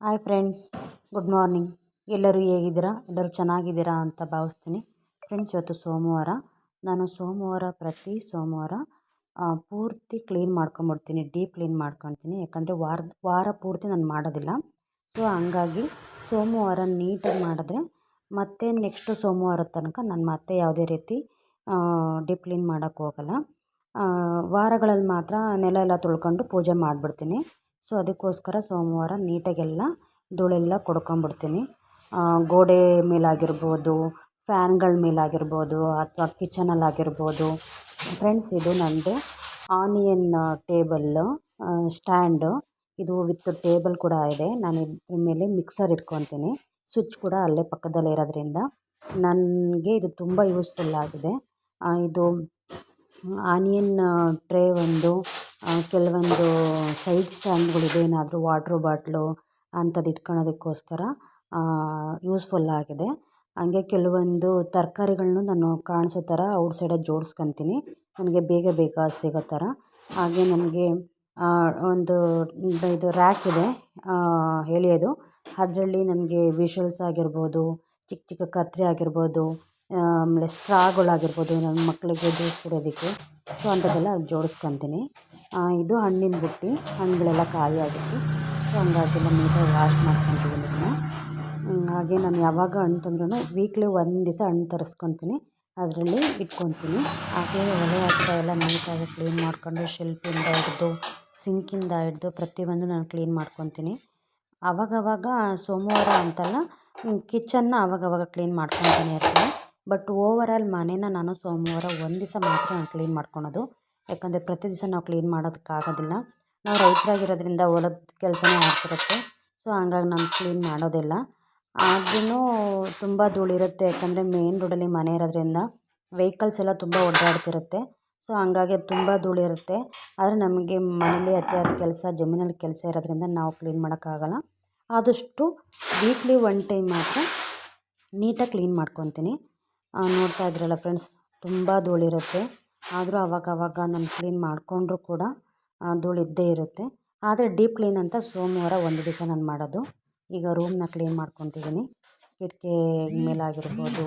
Hi friends good morning ಎಲ್ಲರೂ ಹೇಗಿದ್ದೀರಾ? ಎಲ್ಲರೂ ಚೆನ್ನಾಗಿದ್ದೀರಾ ಅಂತ ಭಾವಿಸ್ತೀನಿ. ಫ್ರೆಂಡ್ಸ್ ಇವತ್ತು ಸೋಮವಾರ. ನಾನು ಸೋಮವಾರ, ಪ್ರತಿ ಸೋಮವಾರ ಪೂರ್ತಿ ಕ್ಲೀನ್ ಮಾಡ್ಕೊಂಬಿಡ್ತೀನಿ ಡೀಪ್ ಕ್ಲೀನ್ ಮಾಡ್ಕೊತೀನಿ. ಯಾಕಂದರೆ ವಾರದ, ವಾರ ಪೂರ್ತಿ ನಾನು ಮಾಡೋದಿಲ್ಲ. ಸೊ ಹಂಗಾಗಿ ಸೋಮವಾರ ನೀಟಾಗಿ ಮಾಡಿದ್ರೆ ಮತ್ತೆ ನೆಕ್ಸ್ಟು ಸೋಮವಾರದ ತನಕ ನಾನು ಮತ್ತೆ ಯಾವುದೇ ರೀತಿ ಡೀಪ್ ಕ್ಲೀನ್ ಮಾಡೋಕ್ಕೆ ಹೋಗಲ್ಲ. ವಾರಗಳಲ್ಲಿ ಮಾತ್ರ ನೆಲ ಎಲ್ಲ ತೊಳ್ಕೊಂಡು ಪೂಜೆ ಮಾಡಿಬಿಡ್ತೀನಿ. ಸೊ ಅದಕ್ಕೋಸ್ಕರ ಸೋಮವಾರ ನೀಟಾಗೆಲ್ಲ ಧೂಳೆಲ್ಲ ಕೊಡ್ಕೊಂಬಿಡ್ತೀನಿ. ಗೋಡೆ ಮೇಲಾಗಿರ್ಬೋದು, ಫ್ಯಾನ್ಗಳ ಮೇಲಾಗಿರ್ಬೋದು ಅಥವಾ ಕಿಚನಲ್ಲಾಗಿರ್ಬೋದು. ಫ್ರೆಂಡ್ಸ್, ಇದು ನನ್ನದು ಆನಿಯನ್ ಟೇಬಲ್ ಸ್ಟ್ಯಾಂಡು. ಇದು ವಿತ್ ಟೇಬಲ್ ಕೂಡ ಇದೆ. ನಾನು ಇದ್ರ ಮೇಲೆ ಮಿಕ್ಸರ್ ಇಟ್ಕೊತೀನಿ. ಸ್ವಿಚ್ ಕೂಡ ಅಲ್ಲೇ ಪಕ್ಕದಲ್ಲೇ ಇರೋದ್ರಿಂದ ನನಗೆ ಇದು ತುಂಬ ಯೂಸ್ಫುಲ್ ಆಗಿದೆ. ಇದು ಆನಿಯನ್ ಟ್ರೇ ಒಂದು ಕೆಲವೊಂದು ಸೈಡ್ ಸ್ಟ್ಯಾಂಡ್ಗಳಿದೆ ಏನಾದರೂ ವಾಟ್ರು ಬಾಟ್ಲು ಅಂಥದ್ದು ಇಟ್ಕೊಳ್ಳೋದಕ್ಕೋಸ್ಕರ ಯೂಸ್ಫುಲ್ ಆಗಿದೆ. ಹಂಗೆ ಕೆಲವೊಂದು ತರಕಾರಿಗಳನ್ನೂ ನಾನು ಕಾಣಿಸೋ ಥರ ಔಟ್ ಸೈಡಲ್ಲಿ ಜೋಡಿಸ್ಕೊತೀನಿ. ನನಗೆ ಬೇಗ ಬೇಗ ಸಿಗೋ ಥರ. ಹಾಗೆ ನನಗೆ ಒಂದು ಇದು ರ್ಯಾಕ್ ಇದೆ ಎಳೆಯೋದು. ಅದರಲ್ಲಿ ನನಗೆ ವಿಷಲ್ಸ್ ಆಗಿರ್ಬೋದು, ಚಿಕ್ಕ ಚಿಕ್ಕ ಕತ್ತರಿ ಆಗಿರ್ಬೋದು, ಆಮೇಲೆ ಸ್ಟ್ರಾಗಳಾಗಿರ್ಬೋದು ನನ್ನ ಮಕ್ಕಳಿಗೆ ಜ್ಯೂಸ್ ಕುಡಿಯೋದಕ್ಕೆ. ಸೊ ಅಂಥದ್ದೆಲ್ಲ ಜೋಡಿಸ್ಕೊತೀನಿ. ಇದು ಹಣ್ಣಿನ ಬುಟ್ಟಿ, ಹಣ್ಣುಗಳೆಲ್ಲ ಖಾಲಿ ಆಗಿತ್ತು. ಸೊ ಹಂಗಾಗಿ ನಾನು ನೀಟಾಗಿ ವಾಶ್ ಮಾಡ್ಕೊತೀನಿ ಇದನ್ನು ಹಾಗೆ ನಾನು ಯಾವಾಗ ಹಣ್ಣು ತಂದ್ರೂ ವೀಕ್ಲಿ ಒಂದು ದಿವಸ ಹಣ್ಣು ತರಿಸ್ಕೊತೀನಿ. ಅದರಲ್ಲಿ ಇಟ್ಕೊತೀನಿ. ಹಾಗೆ ಒಲೆ ಹತ್ರ ಎಲ್ಲ ನೀಟಾಗಿ ಕ್ಲೀನ್ ಮಾಡ್ಕೊಂಡು ಶೆಲ್ಫಿಂದ ಹಿಡ್ದು, ಸಿಂಕಿಂದ ಹಿಡ್ದು ಪ್ರತಿಯೊಂದು ನಾನು ಕ್ಲೀನ್ ಮಾಡ್ಕೊತೀನಿ. ಆವಾಗವಾಗ ಸೋಮವಾರ ಅಂತಲ್ಲ ಕಿಚನ್ನ ಆವಾಗವಾಗ ಕ್ಲೀನ್ ಮಾಡ್ಕೊತಾನೆ ಇರ್ತೀನಿ ಬಟ್ ಓವರಾಲ್ ಮನೇನ ನಾನು ಸೋಮವಾರ ಒಂದು ದಿವಸ ಮಾತ್ರ ನಾನು ಕ್ಲೀನ್ ಮಾಡ್ಕೊಳೋದು. ಯಾಕಂದರೆ ಪ್ರತಿ ದಿವಸ ನಾವು ಕ್ಲೀನ್ ಮಾಡೋದಕ್ಕಾಗೋದಿಲ್ಲ. ನಾವು ರೈತರಾಗಿರೋದ್ರಿಂದ ಹೊಲದ ಕೆಲಸನೇ ಆಗ್ತಿರುತ್ತೆ. ಸೊ ಹಂಗಾಗಿ ನಾನು ಕ್ಲೀನ್ ಮಾಡೋದಿಲ್ಲ. ಆದ್ರೂ ತುಂಬ ಧೂಳಿರುತ್ತೆ. ಯಾಕಂದರೆ ಮೇನ್ ರೋಡಲ್ಲಿ ಮನೆ ಇರೋದ್ರಿಂದ ವೆಹಿಕಲ್ಸ್ ಎಲ್ಲ ತುಂಬ ಓಡಾಡ್ತಿರುತ್ತೆ ಸೊ ಹಂಗಾಗಿ ಅದು ತುಂಬ ಧೂಳಿರುತ್ತೆ. ಆದರೆ ನಮಗೆ ಮನೇಲಿ ಅತಿಯಾದ ಕೆಲಸ, ಜಮೀನಲ್ಲಿ ಕೆಲಸ ಇರೋದ್ರಿಂದ ನಾವು ಕ್ಲೀನ್ ಮಾಡೋಕ್ಕಾಗಲ್ಲ. ಆದಷ್ಟು ವೀಕ್ಲಿ ಒನ್ ಟೈಮ್ ಮಾತ್ರ ನೀಟಾಗಿ ಕ್ಲೀನ್ ಮಾಡ್ಕೊತೀನಿ. ನೋಡ್ತಾ ಇದ್ರಲ್ಲ ಫ್ರೆಂಡ್ಸ್ ತುಂಬ ಧೂಳಿರುತ್ತೆ. ಆದರೂ ಅವಾಗವಾಗ ನಾನು ಕ್ಲೀನ್ ಮಾಡಿಕೊಂಡ್ರೂ ಕೂಡ ಧೂಳು ಇದ್ದೇ ಇರುತ್ತೆ. ಆದರೆ ಡೀಪ್ ಕ್ಲೀನ್ ಅಂತ ಸೋಮವಾರ ಒಂದು ದಿವಸ ನಾನು ಮಾಡೋದು. ಈಗ ರೂಮನ್ನ ಕ್ಲೀನ್ ಮಾಡ್ಕೊತಿದ್ದೀನಿ ಕಿಟಕಿ ಮೇಲಾಗಿರ್ಬೋದು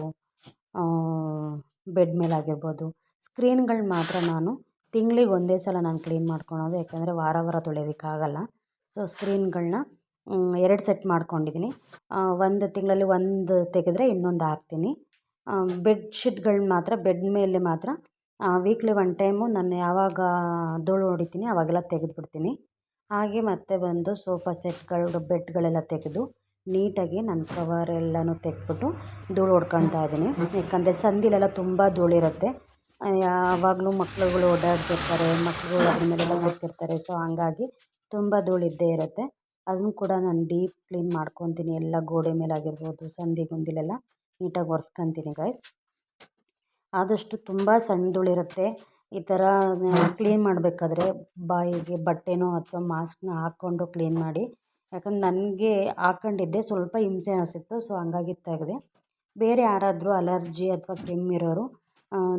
ಬೆಡ್ ಮೇಲಾಗಿರ್ಬೋದು. ಸ್ಕ್ರೀನ್ಗಳು ಮಾತ್ರ ನಾನು ತಿಂಗ್ಳಿಗೆ ಒಂದೇ ಸಲ ನಾನು ಕ್ಲೀನ್ ಮಾಡ್ಕೊಳೋದು. ಯಾಕೆಂದರೆ ವಾರ ವಾರ ತೊಳೆಯೋದಕ್ಕಾಗಲ್ಲ. ಸೊ ಸ್ಕ್ರೀನ್ಗಳನ್ನ ಎರಡು ಸೆಟ್ ಮಾಡ್ಕೊಂಡಿದ್ದೀನಿ ಒಂದು ತಿಂಗಳಲ್ಲಿ ಒಂದು ತೆಗೆದರೆ ಇನ್ನೊಂದು ಹಾಕ್ತೀನಿ. ಬೆಡ್ಶೀಟ್ಗಳ್ನ ಮಾತ್ರ ಬೆಡ್ ಮೇಲೆ ಮಾತ್ರ ವೀಕ್ಲಿ ಒನ್ ಟೈಮು ನಾನು ಯಾವಾಗ ಧೂಳು ಹೊಡಿತೀನಿ ಆವಾಗೆಲ್ಲ ತೆಗೆದ್ಬಿಡ್ತೀನಿ. ಹಾಗೆ ಮತ್ತೆ ಬಂದು ಸೋಫಾ ಸೆಟ್ಗಳು ಬೆಡ್ಗಳೆಲ್ಲ ತೆಗೆದು ನೀಟಾಗಿ ನನ್ನ ಕವರ್ ಎಲ್ಲನೂ ತೆಗೆದ್ಬಿಟ್ಟು ಧೂಳು ಹೊಡ್ಕೊಳ್ತಾ ಇದ್ದೀನಿ. ಯಾಕಂದರೆ ಸಂದಿಲೆಲ್ಲ ತುಂಬ ಧೂಳಿರುತ್ತೆ ಯಾವಾಗಲೂ ಮಕ್ಕಳುಗಳು ಓಡಾಡ್ತಿರ್ತಾರೆ, ಮಕ್ಳುಗಳು ಅದ್ರ ಮೇಲೆಲ್ಲ ಕೂತಿರ್ತಾರೆ. ಸೊ ಹಂಗಾಗಿ ತುಂಬ ಧೂಳು ಇದ್ದೇ ಇರುತ್ತೆ. ಅದನ್ನು ಕೂಡ ನಾನು ಡೀಪ್ ಕ್ಲೀನ್ ಮಾಡ್ಕೊತೀನಿ. ಎಲ್ಲ ಗೋಡೆ ಮೇಲಾಗಿರ್ಬೋದು, ಸಂದಿ, ಗೊಂದಿಲೆಲ್ಲ ನೀಟಾಗಿ ಒರೆಸ್ಕೊತೀನಿ ಗೈಸ್ ಆದಷ್ಟು ತುಂಬ ಸಣ್ಣ ಧೂಳಿರುತ್ತೆ ಈ ಥರ ಕ್ಲೀನ್ ಮಾಡಬೇಕಾದ್ರೆ ಬಾಯಿಗೆ ಬಟ್ಟೆನೋ ಅಥವಾ ಮಾಸ್ಕ್ನ ಹಾಕ್ಕೊಂಡು ಕ್ಲೀನ್ ಮಾಡಿ. ಯಾಕಂದ್ರೆ ನನಗೆ ಹಾಕ್ಕೊಂಡಿದ್ದೆ ಸ್ವಲ್ಪ ಹಿಂಸೆ ಅನಿಸಿತ್ತು ಸೊ ಹಂಗಾಗಿ ತೆಗೆದೆ ಬೇರೆ ಯಾರಾದರೂ ಅಲರ್ಜಿ ಅಥವಾ ಕೆಮ್ಮಿರೋರು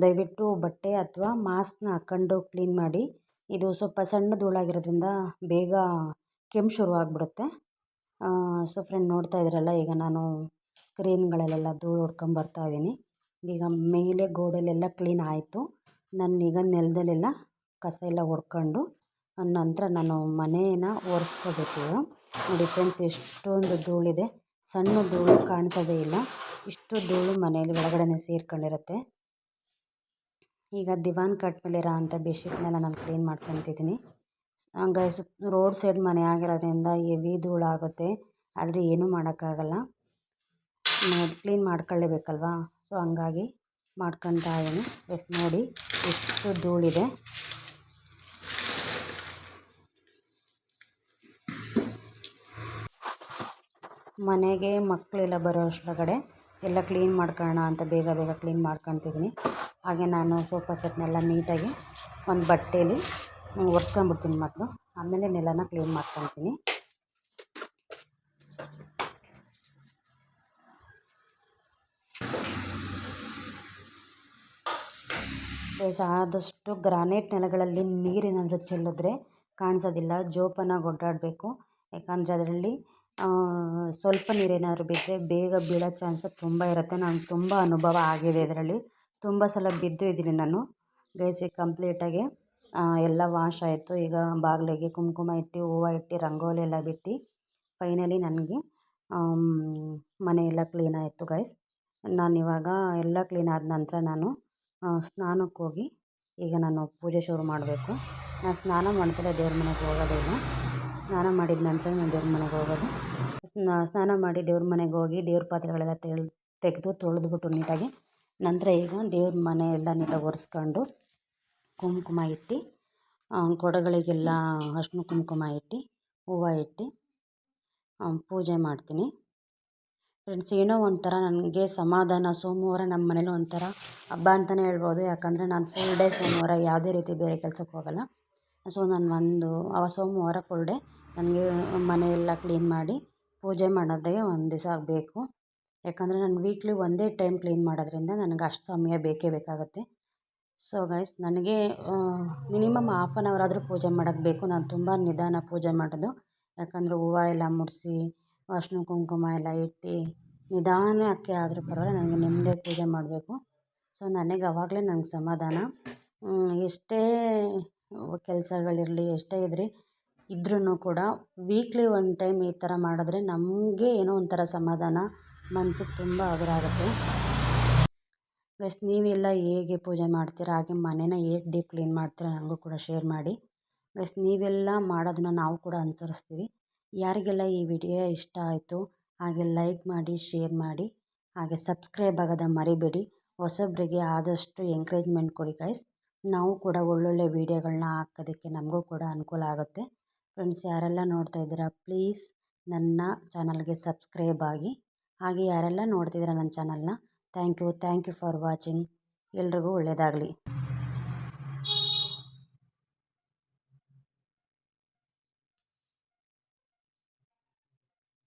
ದಯವಿಟ್ಟು ಬಟ್ಟೆ ಅಥವಾ ಮಾಸ್ಕ್ನ ಹಾಕ್ಕೊಂಡು ಕ್ಲೀನ್ ಮಾಡಿ. ಇದು ಸ್ವಲ್ಪ ಸಣ್ಣ ಧೂಳಾಗಿರೋದ್ರಿಂದ ಬೇಗ ಕೆಮ್ಮು ಶುರುವಾಗ್ಬಿಡುತ್ತೆ ಸೊ ಫ್ರೆಂಡ್ ನೋಡ್ತಾ ಇದ್ದೀರಲ್ಲ ಈಗ ನಾನು ಸ್ಕ್ರೀನ್ಗಳಲ್ಲೆಲ್ಲ ಧೂಳು ಹೊಡ್ಕೊಂಬರ್ತಾ ಇದ್ದೀನಿ. ಈಗ ಮೇಲೆ ಗೋಡೆಯಲ್ಲೆಲ್ಲ ಕ್ಲೀನ್ ಆಯಿತು. ನಾನೀಗ ನೆಲದಲ್ಲೆಲ್ಲ ಕಸ ಎಲ್ಲ ಹೊಡ್ಕೊಂಡು ನಂತರ ನಾನು ಮನೇನ ಒರೆಸ್ಕೋಬೇಕು. ನೋಡಿ ಫ್ರೆಂಡ್ಸ್ ಎಷ್ಟೊಂದು ಧೂಳಿದೆ. ಸಣ್ಣ ಧೂಳು ಕಾಣಿಸೋದೇ ಇಲ್ಲ. ಇಷ್ಟು ಧೂಳು ಮನೆಯಲ್ಲಿ ಒಳಗಡೆನೇ ಸೇರ್ಕೊಂಡಿರುತ್ತೆ. ಈಗ ದಿವಾನ್ ಕಟ್ ಮೇಲೆ ಇರೋ ಅಂಥ ಬೆಡ್ಶೀಟ್ನೆಲ್ಲ ನಾನು ಕ್ಲೀನ್ ಮಾಡ್ಕೊತಿದ್ದೀನಿ. ಗೈಸ್ ರೋಡ್ ಸೈಡ್ ಮನೆ ಆಗಿರೋದ್ರಿಂದ ಹೆವಿ ಧೂಳಾಗುತ್ತೆ. ಆದರೆ ಏನೂ ಮಾಡೋಕ್ಕಾಗಲ್ಲ. ಕ್ಲೀನ್ ಮಾಡ್ಕೊಳ್ಳೇಬೇಕಲ್ವಾ? ಸೊ ಹಂಗಾಗಿ ಮಾಡ್ಕೊತಾ ಇದ್ದೀನಿ. ಎಷ್ಟು ನೋಡಿ, ಎಷ್ಟು ಧೂಳಿದೆ. ಮನೆಗೆ ಮಕ್ಕಳೆಲ್ಲ ಬರೋ ಅಷ್ಟೊಳಗಡೆ ಎಲ್ಲ ಕ್ಲೀನ್ ಮಾಡ್ಕೊಳ್ಳೋಣ ಅಂತ ಬೇಗ ಬೇಗ ಕ್ಲೀನ್ ಮಾಡ್ಕೊತಿದ್ದೀನಿ. ಹಾಗೆ ನಾನು ಸೋಫಾ ಸೆಟ್ನೆಲ್ಲ ನೀಟಾಗಿ ಒಂದು ಬಟ್ಟೇಲಿ ಒರೆಸ್ಕೊಂಬಿಡ್ತೀನಿ ಮೊದಲು ಆಮೇಲೆ ನೆಲನ ಕ್ಲೀನ್ ಮಾಡ್ಕೊತೀನಿ ಆದಷ್ಟು ಗ್ರಾನೈಟ್ ನೆಲಗಳಲ್ಲಿ ನೀರೇನಾದರೂ ಚೆಲ್ಲಿದ್ರೆ ಕಾಣಿಸೋದಿಲ್ಲ, ಜೋಪಾನಾಗಿ ಒಡ್ಡಾಡಬೇಕು ಯಾಕಂದರೆ ಅದರಲ್ಲಿ ಸ್ವಲ್ಪ ನೀರೇನಾದರೂ ಬಿದ್ದರೆ ಬೇಗ ಬೀಳೋ ಚಾನ್ಸ್ ತುಂಬ ಇರುತ್ತೆ. ನಂಗೆ ತುಂಬ ಅನುಭವ ಆಗಿದೆ ಇದರಲ್ಲಿ. ತುಂಬ ಸಲ ಬಿದ್ದು ಇದ್ದೀನಿ ನಾನು. ಗೈಸ್, ಈಗ ಕಂಪ್ಲೀಟಾಗಿ ಎಲ್ಲ ವಾಶ್ ಆಯಿತು. ಈಗ ಬಾಗಿಲಿಗೆ ಕುಂಕುಮ ಇಟ್ಟು, ಹೂವು ಇಟ್ಟು, ರಂಗೋಲಿ ಎಲ್ಲ ಬಿಟ್ಟು ಫೈನಲಿ ನನಗೆ ಮನೆಯೆಲ್ಲ ಕ್ಲೀನ್ ಆಯಿತು ಗೈಸ್. ನಾನಿವಾಗ ಎಲ್ಲ ಕ್ಲೀನ್ ಆದ ನಂತರ ನಾನು ಸ್ನಾನಕ್ಕೆ ಹೋಗಿ ಈಗ ನಾನು ಪೂಜೆ ಶುರು ಮಾಡಬೇಕು. ನಾನು ಸ್ನಾನ ಮಾಡ್ದಲೇ ದೇವ್ರ ಮನೆಗೆ ಹೋಗೋದಿಲ್ಲ ಸ್ನಾನ ಮಾಡಿದ ನಂತರ ನಾನು ದೇವ್ರ ಮನೆಗೆ ಹೋಗೋದು. ಸ್ನಾನ ಮಾಡಿ ದೇವ್ರ ಮನೆಗೆ ಹೋಗಿ ದೇವ್ರ ಪಾತ್ರೆಗಳೆಲ್ಲ ತೆಳ್, ತೆಗೆದು ತೊಳೆದ್ಬಿಟ್ಟು ನೀಟಾಗಿ ನಂತರ ಈಗ ದೇವ್ರ ಮನೆ ಎಲ್ಲ ನೀಟಾಗಿ ಒರೆಸ್ಕೊಂಡು ಕುಂಕುಮ ಇಟ್ಟು ಕೊಡಗಳಿಗೆಲ್ಲ ಅರ್ಶಿನ ಕುಂಕುಮ ಇಟ್ಟು, ಹೂವು ಇಟ್ಟು ಪೂಜೆ ಮಾಡ್ತೀನಿ. ಫ್ರೆಂಡ್ಸ್, ಏನೋ ಒಂಥರ ನನಗೆ ಸಮಾಧಾನ, ಸೋಮವಾರ ನಮ್ಮ ಮನೇಲಿ ಒಂಥರ ಹಬ್ಬ ಅಂತಲೇ ಹೇಳ್ಬೋದು. ಯಾಕಂದರೆ ನಾನು ಫುಲ್ ಡೇ ಸೋಮವಾರ ಯಾವುದೇ ರೀತಿ ಬೇರೆ ಕೆಲ್ಸಕ್ಕೆ ಹೋಗಲ್ಲ. ಸೊ ನಾನು ಒಂದು, ಆ ಸೋಮವಾರ ಫುಲ್ ಡೇ ನನಗೆ ಮನೆಯೆಲ್ಲ ಕ್ಲೀನ್ ಮಾಡಿ ಪೂಜೆ ಮಾಡೋದೇ ಒಂದು ದಿವಸ ಆಗಬೇಕು. ಯಾಕಂದರೆ ನಾನು ವೀಕ್ಲಿ ಒಂದೇ ಟೈಮ್ ಕ್ಲೀನ್ ಮಾಡೋದ್ರಿಂದ ನನಗೆ ಅಷ್ಟು ಸಮಯ ಬೇಕೇ ಬೇಕಾಗುತ್ತೆ. ಸೊ ಗೈಸ್ ನನಗೆ ಮಿನಿಮಮ್ ಹಾಫ್ ಆನ್ ಅವರ್ ಆದರೂ ಪೂಜೆ ಮಾಡೋಕ್ಕೆ ಬೇಕು. ನಾನು ತುಂಬ ನಿಧಾನ ಪೂಜೆ ಮಾಡೋದು. ಯಾಕಂದರೆ ಹೂವು ಎಲ್ಲ ಮುಡಿಸಿ ಅರ್ಶಿನ ಕುಂಕುಮ ಎಲ್ಲ ಇಟ್ಟು ನಿಧಾನಕ್ಕೆ ಆದರೂ ಪರವಾಗಿಲ್ಲ ನನಗೆ ನೆಮ್ಮದಿಯಾಗಿ ಪೂಜೆ ಮಾಡಬೇಕು. ಸೊ ನನಗೆ ಆವಾಗಲೇ ನಂಗೆ ಸಮಾಧಾನ. ಎಷ್ಟೇ ಕೆಲಸಗಳಿರಲಿ, ಎಷ್ಟೇ ಇದ್ರಿ ಇದ್ರೂ ಕೂಡ ವೀಕ್ಲಿ ಒನ್ ಟೈಮ್ ಈ ಥರ ಮಾಡಿದ್ರೆ ನಮಗೆ ಏನೋ ಒಂಥರ ಸಮಾಧಾನ. ಮನಸ್ಸಿಗೆ ತುಂಬ ಹಗುರ ಆಗುತ್ತೆ. ಪ್ಲಸ್ ನೀವೆಲ್ಲ ಹೇಗೆ ಪೂಜೆ ಮಾಡ್ತೀರಾ? ಹಾಗೆ ಮನೇನ ಹೇಗೆ ಡೀಪ್ ಕ್ಲೀನ್ ಮಾಡ್ತೀರಾ? ನನಗೂ ಕೂಡ ಶೇರ್ ಮಾಡಿ. ಪ್ಲಸ್ ನೀವೆಲ್ಲ ಮಾಡೋದನ್ನ ನಾವು ಕೂಡ ಅನುಸರಿಸ್ತೀವಿ. ಯಾರಿಗೆಲ್ಲ ಈ ವಿಡಿಯೋ ಇಷ್ಟ ಆಯಿತು ಹಾಗೆ ಲೈಕ್ ಮಾಡಿ, ಶೇರ್ ಮಾಡಿ, ಹಾಗೆ ಸಬ್ಸ್ಕ್ರೈಬ್ ಆಗೋದ ಮರಿಬೇಡಿ. ಹೊಸಬ್ರಿಗೆ ಆದಷ್ಟು ಎಂಕರೇಜ್ಮೆಂಟ್ ಕೊಡಿ ಗೈಸ್ ನಾವು ಕೂಡ ಒಳ್ಳೊಳ್ಳೆ ವೀಡಿಯೋಗಳನ್ನ ಹಾಕೋದಕ್ಕೆ ನಮಗೂ ಕೂಡ ಅನುಕೂಲ ಆಗುತ್ತೆ. ಫ್ರೆಂಡ್ಸ್ ಯಾರೆಲ್ಲ ನೋಡ್ತಾ ಇದ್ದೀರಾ ಪ್ಲೀಸ್ ನನ್ನ ಚಾನಲ್ಗೆ ಸಬ್ಸ್ಕ್ರೈಬ್ ಆಗಿ. ಹಾಗೆ ಯಾರೆಲ್ಲ ನೋಡ್ತಿದ್ದೀರಾ ನನ್ನ ಚಾನಲ್ನ thank you thank you for watching ಎಲ್ರಿಗೂ ಒಳ್ಳೆಯದಾಗಲಿ